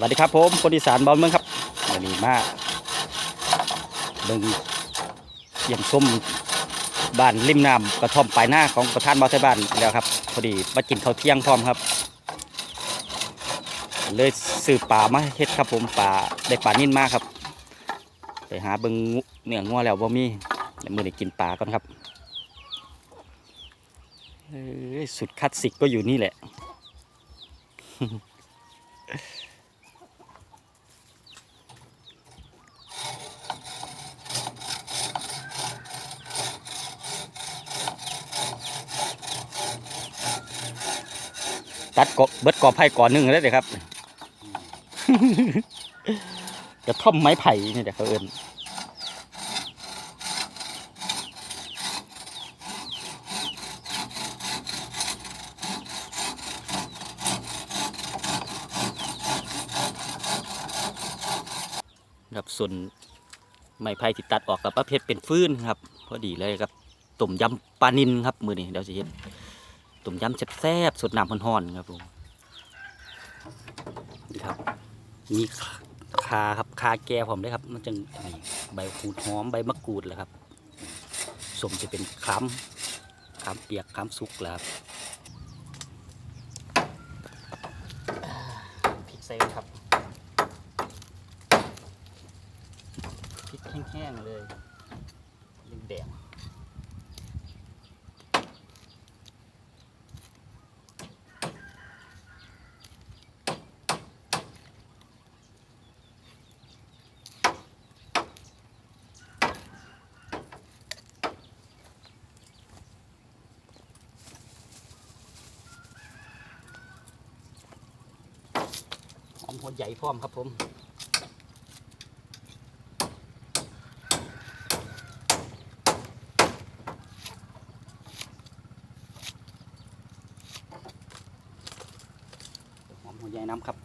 สวัสดีครับผมคนอีสานบอลเมืองครับวันนี้มาเบิ่งเยี่ยมชมบ้านริมน้ำกระท่อมปลายหน้าของประธานบอลไทยบ้านแล้วครับพอดีมากินข้าวเที่ยงพร้อมครับ เลยซื้อปลามาเฮ็ดครับผมปลาได้ปลานิ่นมากครับ ไปหาเบิ่งเนื้องัวแล้วบ่มีเดี๋ยวมือนี้กินปลาก่อนครับสุดคลาสสิกก็อยู่นี่แหละ ตัดกบเบิดกอไผ่ก่อนหนึ่งเลยเลยครับกระท่อมไม้ไผ่นี่เดี๋ยวเขาเอินครับส่วนไม้ไผ่ที่ตัดออกกับประเภทเป็นฟื้นครับ พอดีเลยครับต้มยำปลานินครับ มือนี้เดี๋ยวจะเห็น ต้มยำแซ่บๆสดน้ำห่อนๆครับผมดีครับมีคาครับคาแก่ผมด้วยครับ มันจะใบหูดหอมใบมะกรูดแหละครับสมจะเป็นคล้ำคล้ำเปียกคล้ำสุกแล้วครับพริกใส่ครับพริกแห้งๆเลยแดงๆ หัวใหญ่พร้อมครับผมหอมหัวใหญ่น้ำครับ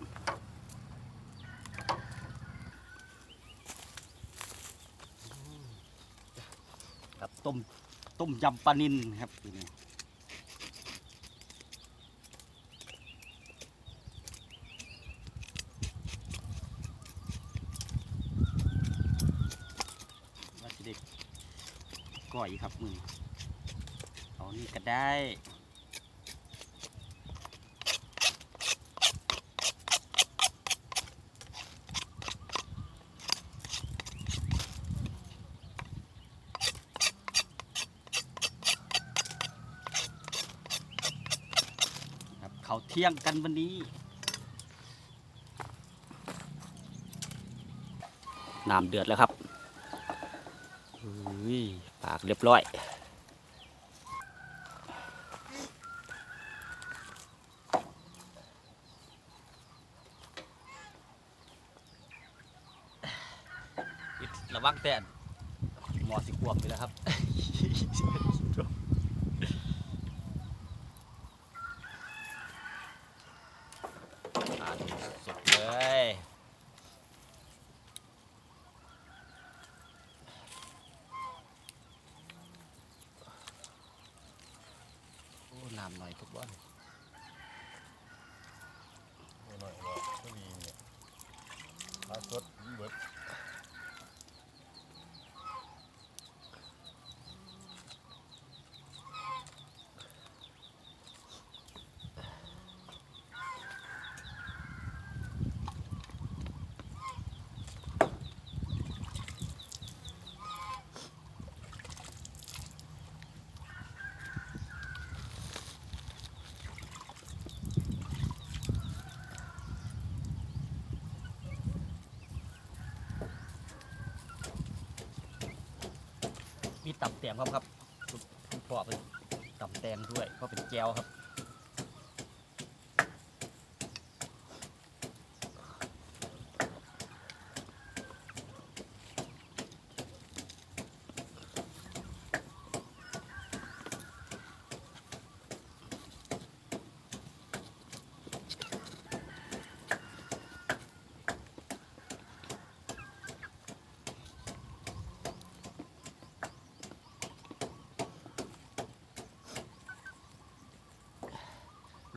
กับต้มต้มยำปลานินครับนี่ว่าสิเด็กก่อย ครับมือเอานี่ก็ได้เขาเที่ยงกันวันนี้น้ำเดือดแล้วครับอุ้ย ปากเรียบร้อยระวังแต่หมอสิขวบไปแล้วครับ ทานสุดเลยโอ้ น้ำหน่อยทุกบ้านหน่อยหน่อยก็ดีเนี่ยปลาสดเบิด ตับแตมครับครับคุณพ่อเป็นตับแตมด้วยก็เป็นแจวครับ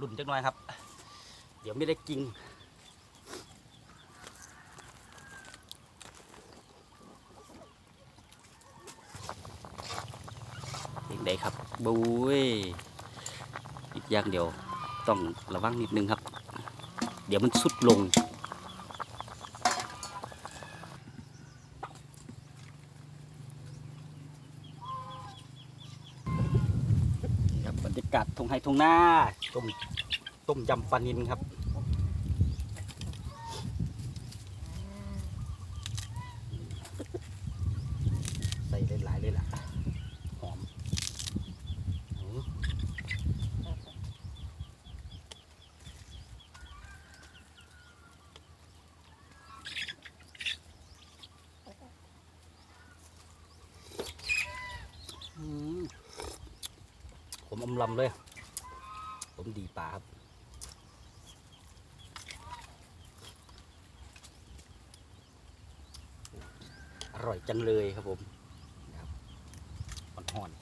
ลุ่มจักหน่อยครับ เดี๋ยวไม่ได้กินเป็นไดครับบุ้ยอีกอย่างเดียวต้องระวังนิดนึงครับ เดี๋ยวมันสุดลงครับบรรยากาศทงไฮทงหน้าทง ต้มยำปลานินครับ ใส่หลายๆเลยล่ะ หอมอืมอืมผมอมลำเลย ผมดีป่าครับ อร่อยจังเลยครับผมนะครับอ่อนๆ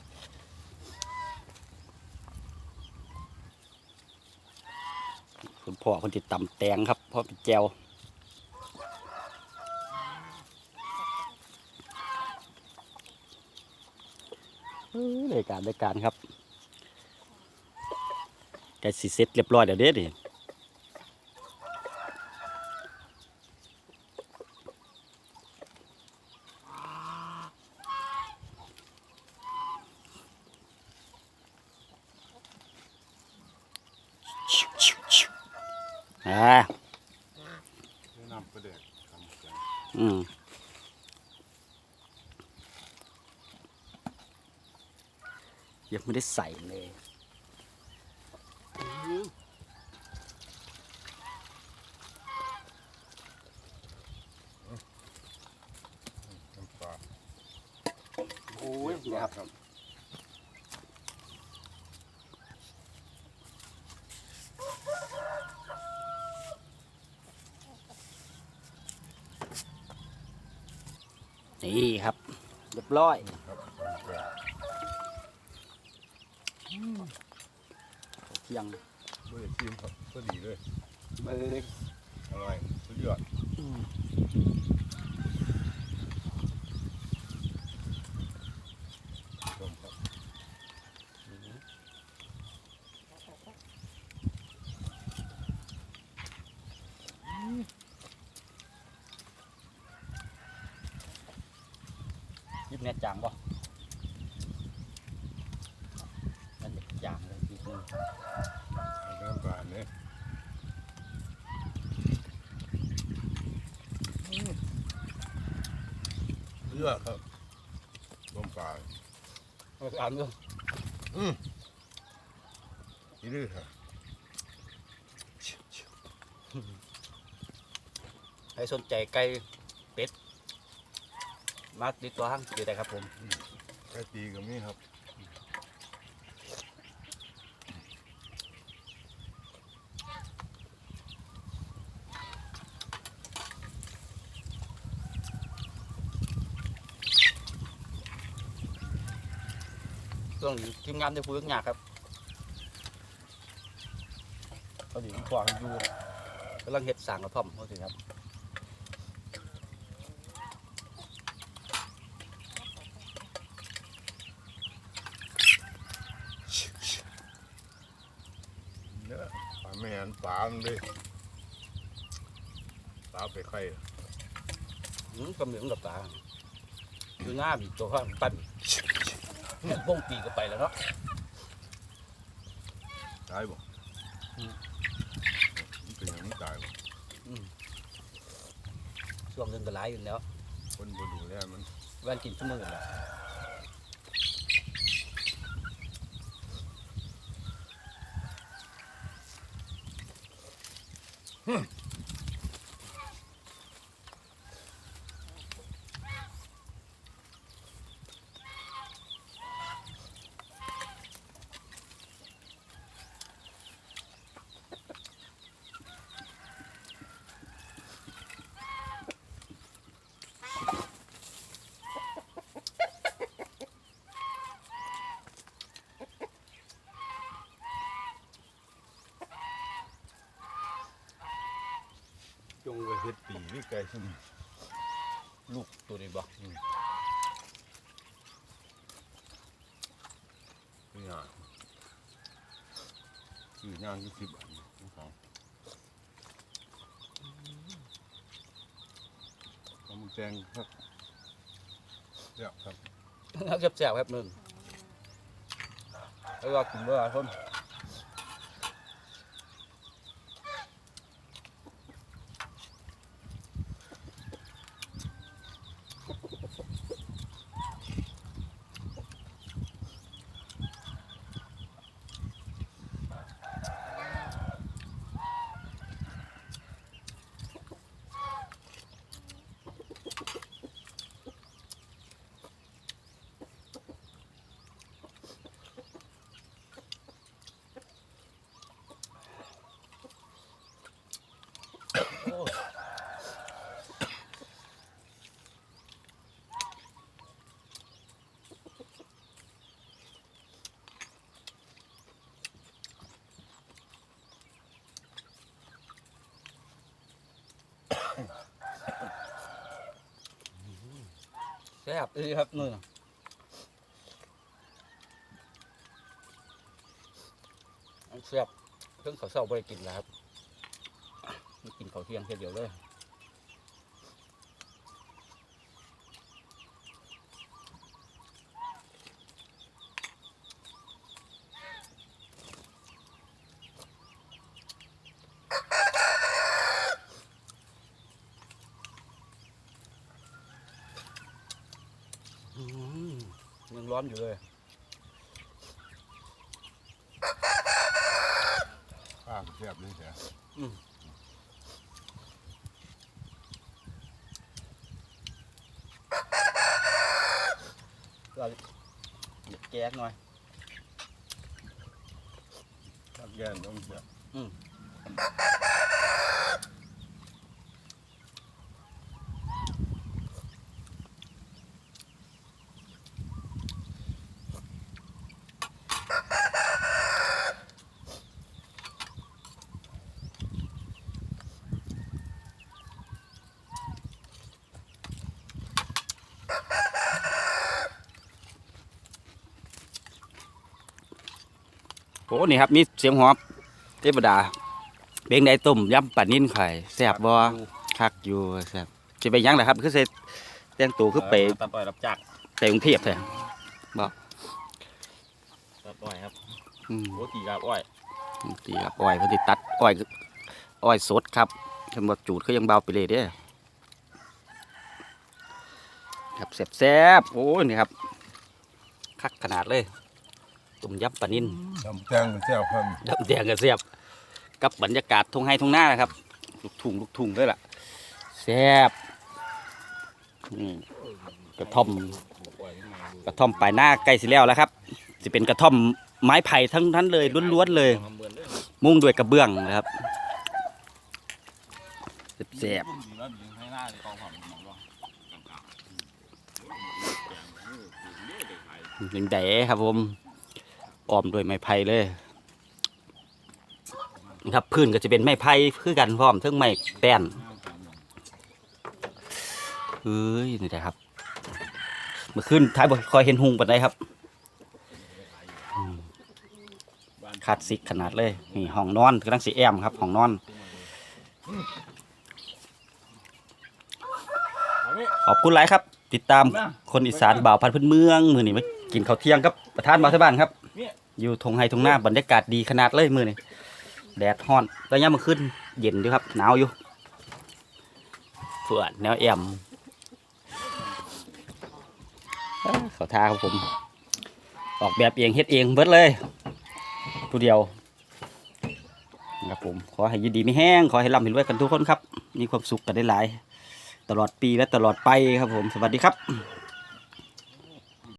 คุณพ่อคนติดตำแตงครับพ่อเป็นแจวเอ้ยรายการรายการครับแกสิเสร็จเรียบร้อยเดี๋ยวเด็ดนี่ อ่า แนะนำประเด็กทำแกง อืม ยังไม่ได้ใส่เลยอืมน้ำปลาโอ้ยเนี่ยครับครับนี่ครับ เรียบร้อยครับน้ำปลา เที่ยงเบอร์ชิมครับก็ดีเลยเอ้ยอร่อยสุดยอดอืมชมครับยิบเนี่ยจางบ่นั่นเด็กจางเลย นิดนึงน้ำปลาเนี่ยสุดยอดครับต้มปลาเอาอ่านดูอีดื้อครับใครสนใจไก่เป็ด มาติดตัวห้างอยู่ได้ครับผมแค่ตีกับนี่ครับ ช่วงนี้ทีมงานได้พูดยากครับตอนนี้ผมขวางอยู่กำลังเฮ็ดสร้างกระท่อมเขาสิครับเนี่ยปลาไม่หันปลามันเลยปลาไปไข่อืมกำเหลืองกับตาดูหน้าบีตัวข้างปั้น เนี่ยบ้งปีก็ไปแล้วเนาะตายบ่อืมมันเป็นอย่างนี้ตายบ่ช่วงหนึงก็หลายอยู่แล้ว คนบ่ดูแลมันแว่นกินชั่วโมงแล้วจ งไปเฮ็ดปีนี่ไก่ซุ่มลูกตัวนี้บอกนี่ฮะสี่ย่างยี่สิบบาททั้งสองทำแจงครับเดี๋ยวครับแล้วแซ่บๆครับมึงแล้วก็กินเมื่อไหร่คน ซ่บดีครับมึงแซ่บเพิ่งเขาวเศร้าไปกินแล้วครับไม่กินข้าวเที่ยงแค่เดียวเลย ยังร้อนอยู่เลยข้าวแซ่บเลยแท้เราแก๊สหน่อยข้าวแย่ต้องแซ่บโอ้นี่ครับมีเสียงหอบเทวดาเบงได้ต้มยำปลานิ่นไข่แซ่บบ่คักอยู่แซ่บจะไปหยังล่ะครับ คือเสแต่งตัวคือไปตัดต่อยรับจักรไปกรุงเทพแท้ตัดต่อยครับอืมโอ้ตีกับอ้อยตีครับอ้อยเพิ่นสิตัดอ้อยอ้อยสดครับเพิ่นบ่จูดเขายังเบาไปเลยเด้อครับแซ่บๆโอ้ยนี่ครับคักขนาดเลย ต้มยำปลานิ่นทำแจงเป็นแซ่บครับดำแดงกับเสียบกับบรรยากาศทุ่งไห้ทุ่งนานะครับ ลูกทุ่งลูกทุ่งด้วยล่ะแซ่บอืมกระท่อม กระท่อมปลายหน้าใกล้สิแล้วแล้วครับจะเป็นกระท่อมไม้ไผ่ทั้งนั้นเลยล้วนๆเลยทำเบือนเลยมุ่งด้วยกระเบื้องนะครับแซ่บดีแล้วดึงให้หน้าเลยกองความหมองว่าๆหนึ่งแดครับผม อ้อมด้วยไม้ไผ่เลยนะครับพื้นก็จะเป็นไม้ไผ่คือกันพร้อมทั้งไม้แป้นเฮ้ยนี่แหละครับเมื่อคืนท้ายบ่คอยเห็นหุงปันไดครับคาดซิกขนาดเลยนี่ห้องนอนกำลังสีแอมครับห้องนอนขอบคุณหลายครับ ติดตามคนอีสานบ่าวพันธุ์พื้นเมืองมือนี่มากินข้าวเที่ยงครับประธานบ่าวที่บ้านครับ อยู่ทงไฮทงหน้าบรรยากาศดีขนาดเลยมือนี่แดดฮ้อนตอนนี้มาขึ้นเย็นด้วยครับ หนาวอยู่เพื่อนแนวแอมเอ้อเขาท่าครับผม ออกแบบเองเฮ็ดเองเบิดเลยผู้เดียวครับผม ขอให้อยินดีไม่แห้ง ขอให้ร่ำให้รวยกันทุกคนครับ มีความสุขกันได้หลาย ตลอดปีและตลอดไปครับผม สวัสดีครับ